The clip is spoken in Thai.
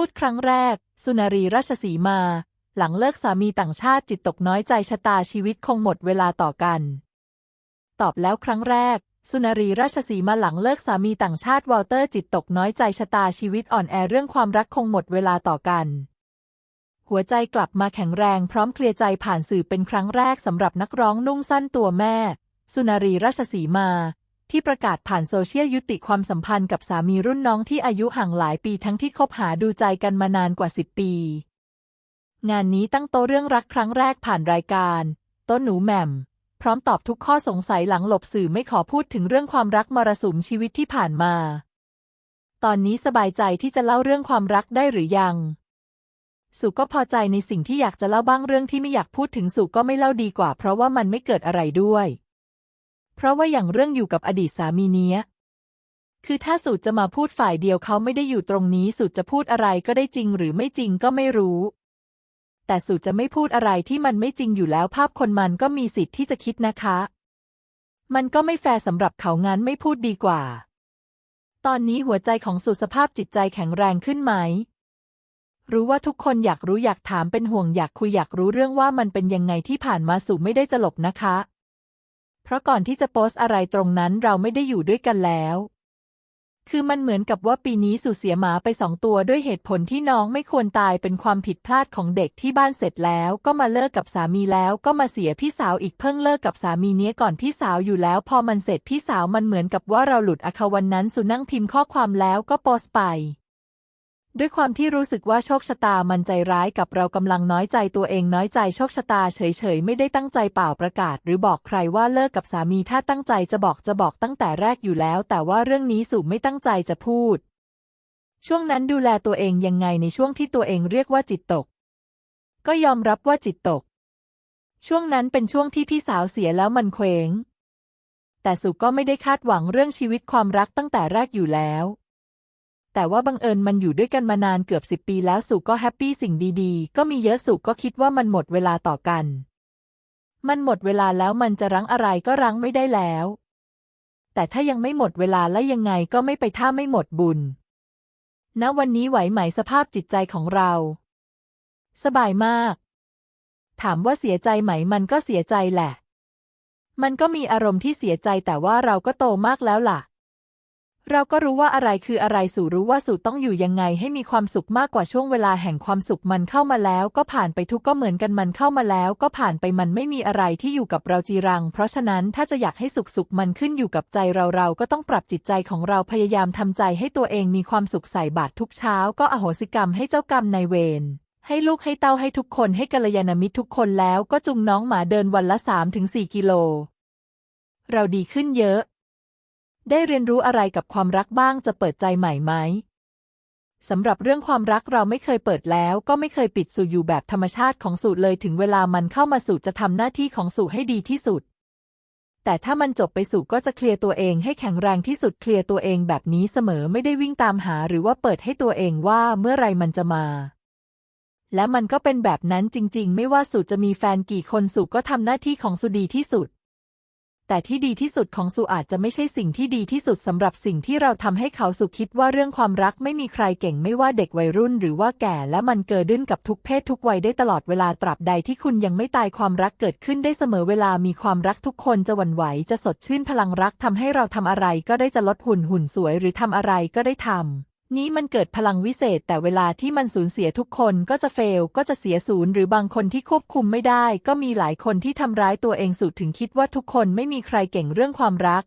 พูดครั้งแรก สุนารีราชสีมา หลังเลิกสามีต่างชาติจิตตกน้อยใจชะตาชีวิตคงหมดเวลาต่อกัน ตอบแล้วครั้งแรก สุนารีราชสีมาหลังเลิกสามีต่างชาติวอลเตอร์จิตตกน้อยใจชะตาชีวิตอ่อนแอเรื่องความรักคงหมดเวลาต่อกัน หัวใจกลับมาแข็งแรงพร้อมเคลียร์ใจผ่านสื่อเป็นครั้งแรกสำหรับนักร้องนุ่งสั้นตัวแม่ สุนารีราชสีมา ที่ประกาศผ่านโซเชียลยุติความสัมพันธ์กับสามีรุ่นน้องที่อายุห่างหลายปีทั้งที่คบหาดูใจกันมานานกว่า 10 ปี งานนี้ตั้งโตเรื่องรักครั้งแรกผ่านรายการ โต๊ะหนูแหม่ม พร้อมตอบทุกข้อสงสัยหลังหลบสื่อไม่ขอพูดถึงเรื่องความรักมรสุมชีวิตที่ผ่านมา ตอนนี้สบายใจที่จะเล่าเรื่องความรักได้หรือยังสุก็พอใจในสิ่งที่อยากจะเล่าบ้างเรื่องที่ไม่อยากพูดถึงสุก็ไม่เล่าดีกว่า เพราะว่ามันไม่เกิดอะไรด้วย เพราะว่าอย่างเรื่องอยู่กับอดีตสามีเนี้ย คือถ้าสุจะมาพูดฝ่ายเดียวเขาไม่ได้อยู่ตรงนี้สุจะพูดอะไรก็ได้จริงหรือไม่จริงก็ไม่รู้ แต่สุจะไม่พูดอะไรที่มันไม่จริงอยู่แล้วภาพคนมันก็มีสิทธิ์ที่จะคิดนะคะ มันก็ไม่แฟร์สำหรับเขางั้นไม่พูดดีกว่า ตอนนี้หัวใจของสุสภาพจิตใจแข็งแรงขึ้นไหมรู้ว่าทุกคนอยากรู้อยากถามเป็นห่วงอยากคุยอยากรู้เรื่องว่ามันเป็นยังไงที่ผ่านมาสุไม่ได้จะหลบนะคะ เพราะก่อนที่จะโพสอะไรตรงนั้นเราไม่ได้อยู่ด้วยกันแล้ว คือมันเหมือนกับว่าปีนี้สุเสียหมาไปสองตัวด้วยเหตุผลที่น้องไม่ควรตายเป็นความผิดพลาดของเด็กที่บ้านเสร็จแล้วก็มาเลิกกับสามีแล้วก็มาเสียพี่สาวอีกเพิ่งเลิกกับสามีเนี้ยก่อนพี่สาวอยู่แล้ว พอมันเสร็จพี่สาวมันเหมือนกับว่าเราหลุดอคาวันนั้นสุนั่งพิมพ์ข้อความแล้วก็โพสไป ด้วยความที่รู้สึกว่าโชคชะตามันใจร้ายกับเรากำลังน้อยใจตัวเองน้อยใจโชคชะตาเฉยๆ ไม่ได้ตั้งใจเปล่าประกาศ หรือบอกใครว่าเลิกกับสามีถ้าตั้งใจจะบอกจะบอกตั้งแต่แรกอยู่แล้ว แต่ว่าเรื่องนี้สุไม่ตั้งใจจะพูด ช่วงนั้นดูแลตัวเองยังไงในช่วงที่ตัวเองเรียกว่าจิตตก ก็ยอมรับว่าจิตตก ช่วงนั้นเป็นช่วงที่พี่สาวเสียแล้วมันเคว้งแต่สุก็ไม่ได้คาดหวังเรื่องชีวิตความรักตั้งแต่แรกอยู่แล้ว แต่ว่าบังเอิญมันอยู่ด้วยกันมานานเกือบสิบปีแล้วสุก็แฮปปี้สิ่งดีๆ ก็มีเยอะสุก็คิดว่ามันหมดเวลาต่อกัน มันหมดเวลาแล้วมันจะรั้งอะไรก็รั้งไม่ได้แล้ว แต่ถ้ายังไม่หมดเวลาและยังไงก็ไม่ไปถ้าไม่หมดบุญณวันนี้ไหวไหมสภาพจิตใจของเรา สบายมาก ถามว่าเสียใจไหมมันก็เสียใจแหละ มันก็มีอารมณ์ที่เสียใจแต่ว่าเราก็โตมากแล้วล่ะ เราก็รู้ว่าอะไรคืออะไรสู่รู้ว่าสู่ต้องอยู่ยังไงให้มีความสุขมากกว่าช่วงเวลาแห่งความสุขมันเข้ามาแล้ว ก็ผ่านไปทุกก็เหมือนกันมันเข้ามาแล้ว ก็ผ่านไปมันไม่มีอะไรที่อยู่กับเราจีรัง เพราะฉะนั้นถ้าจะอยากให้สุขสุขมันขึ้นอยู่กับใจเราเราก็ต้องปรับจิตใจของเราพยายามทำใจให้ตัวเองมีความสุขใส่บาตรทุกเช้า ก็อโหสิกรรมให้เจ้ากรรมนายเวรให้ลูกให้เต้าให้ทุกคนให้กัลยาณมิตรทุกคนแล้วก็จุงน้องหมาเดินวันละ 3-4ถึงกิโล เราดีขึ้นเยอะ ได้เรียนรู้อะไรกับความรักบ้างจะเปิดใจใหม่ไหมสำหรับเรื่องความรักเราไม่เคยเปิดแล้ว ก็ไม่เคยปิดสู่อยู่แบบธรรมชาติของสู่เลยถึงเวลามันเข้ามาสู่จะทำหน้าที่ของสู่ให้ดีที่สุด แต่ถ้ามันจบไปสู่ก็จะเคลียร์ตัวเองให้แข็งแรงที่สุดเคลียร์ตัวเองแบบนี้เสมอไม่ได้วิ่งตามหาหรือว่าเปิดให้ตัวเองว่าเมื่อไรมันจะมา และมันก็เป็นแบบนั้นจริง ๆ ไม่ว่าสุจะมีแฟนกี่คนสุก็ทำหน้าที่ของสุดีที่สุด แต่ที่ดีที่สุดของสุอาจจะไม่ใช่สิ่งที่ดีที่สุดสำหรับสิ่งที่เราทำให้เขาสุคิดว่าเรื่องความรักไม่มีใครเก่งไม่ว่าเด็กวัยรุ่นหรือว่าแก่และมันเกิดขึ้นกับทุกเพศทุกวัยได้ตลอดเวลาตราบใดที่คุณยังไม่ตายความรักเกิดขึ้นได้เสมอเวลามีความรักทุกคนจะหวั่นไหวจะสดชื่นพลังรักทำให้เราทำอะไรก็ได้จะลดหุ่นหุ่นสวย หรือทำอะไรก็ได้ทำ นี้มันเกิดพลังวิเศษ แต่เวลาที่มันสูญเสียทุกคนก็จะเฟลก็จะเสียศูนย์หรือบางคนที่ควบคุมไม่ได้ ก็มีหลายคนที่ทำร้ายตัวเองสุดถึงคิดว่าทุกคนไม่มีใครเก่งเรื่องความรัก